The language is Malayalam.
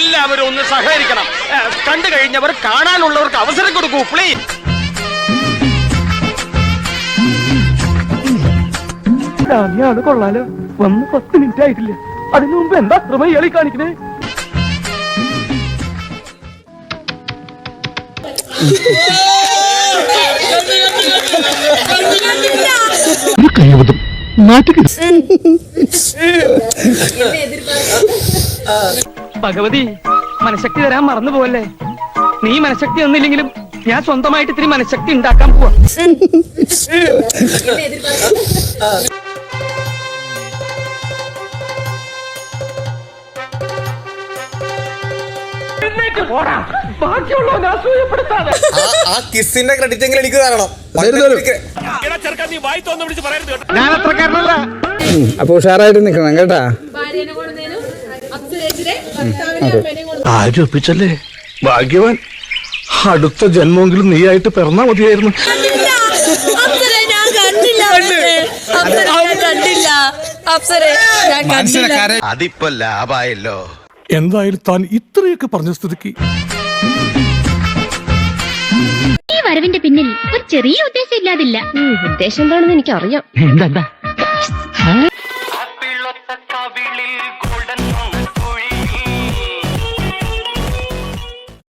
എല്ലാവരും ഒന്ന് സഹകരിക്കണം. കണ്ടു കഴിഞ്ഞവർ കാണാനുള്ളവർക്ക് അവസരം കൊടുക്കൂ പ്ലീസ് ഡാമിയാണ് കൊള്ളാലോ. വന്ന് പത്ത് മിനിറ്റ് ആയിട്ടില്ല. അതിനു മുമ്പ് എന്താ അത്ര ഇയാളി കാണിക്കണേ? കഴിവതും നാട്ടുക ഭഗവതി മനഃശക്തി തരാൻ മറന്നു പോവല്ലേ? നീ മനഃശക്തി ഒന്നില്ലെങ്കിലും ഞാൻ സ്വന്തമായിട്ട് ഇത്തിരി മനഃശക്തി ഉണ്ടാക്കാൻ പോവാ. ആ ആ കിസ്സിന്റെ ക്രെഡിറ്റ് എങ്കിലും എനിക്ക് തരണം. ഞാൻ അത്രക്കാരനല്ല. അപ്പൊ ഉഷാറായിട്ട് നിക്കണം കേട്ടാ. ആരും ഒപ്പിച്ചല്ലേ ഭാഗ്യവാൻ. അടുത്ത ജന്മമെങ്കിലും നീയായിട്ട് പിറന്നാ മതിയായിരുന്നു. ഞാൻ കണ്ടില്ല അപ്സരെ കണ്ടില്ല. അപ്സരെ ഞാൻ കണ്ടില്ല. അതിപ്പോ ലാഭായല്ലോ. എന്തായാലും താൻ ഇത്രയൊക്കെ പറഞ്ഞ സ്ഥിതിക്ക് ഈ വരവിന്റെ പിന്നിൽ ഒരു ചെറിയ ഉദ്ദേശം ഇല്ലാതില്ല. ഉദ്ദേശം എന്താണെന്ന് എനിക്കറിയാം. എന്താ?